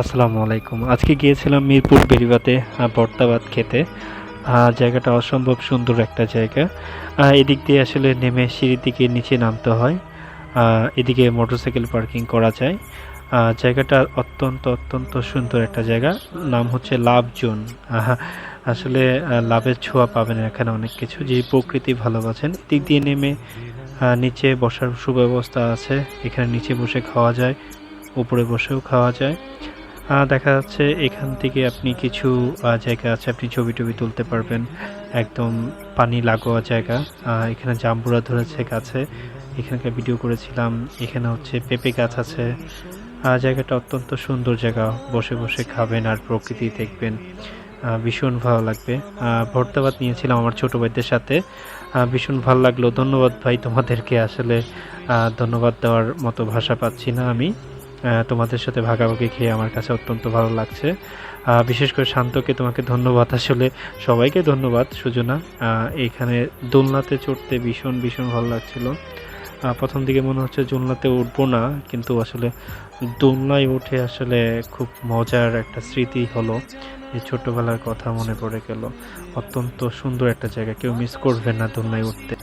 আসসালামু আলাইকুম। আজকে গিয়েছিলাম মিরপুর বেরিবাতে আহ, ভর্তাবাদ খেতে। জায়গাটা অসম্ভব সুন্দর একটা জায়গা। এদিক দিয়ে আসলে নেমে সিঁড়ির দিকে নিচে নামতে হয়। এদিকে মোটরসাইকেল পার্কিং করা যায়। জায়গাটা অত্যন্ত অত্যন্ত সুন্দর একটা জায়গা। নাম হচ্ছে লাভ জোন। আসলে লাভের ছোঁয়া পাবেন এখানে অনেক কিছু। যে প্রকৃতি ভালোবাসেন দিক দিয়ে নেমে নিচে বসার সুব্যবস্থা আছে। এখানে নিচে বসে খাওয়া যায় উপরে বসেও খাওয়া যায়। দেখা যাচ্ছে এখান থেকে আপনি কিছু জায়গা আছে, আপনি ছবি টবি তুলতে পারবেন। একদম পানি লাগোয়া জায়গা। এখানে জাম্বুরা ধরেছে গাছে। এখানকার ভিডিও করেছিলাম। এখানে হচ্ছে পেঁপে গাছ আছে। জায়গাটা অত্যন্ত সুন্দর জায়গা। বসে বসে খাবেন আর প্রকৃতি দেখবেন। ভীষণ ভালো লাগবে। ভর্তাবাদ নিয়েছিলাম আমার ছোট ভাইদের সাথে। ভীষণ ভালো লাগল। ধন্যবাদ ভাই তোমাদেরকে। আসলে ধন্যবাদ দেওয়ার মতো ভাষা পাচ্ছি না আমি। তোমাদের সাথে ভাগাভাগি খেয়ে আমার কাছে অত্যন্ত ভালো লাগছে। বিশেষ করে শান্তকে তোমাকে ধন্যবাদ। আসলে সবাইকে ধন্যবাদ, সুজনা। এখানে দোলনাতে চড়তে ভীষণ ভীষণ ভালো লাগছিল। প্রথম দিকে মনে হচ্ছে দোলনাতে উঠবো না, কিন্তু আসলে দোলনায় উঠে আসলে খুব মজার একটা স্মৃতি হলো এই ছোট্টবেলার কথা মনে পড়ে গেল। অত্যন্ত সুন্দর একটা জায়গা, কেউ মিস করবে না দোলনায় উঠতে।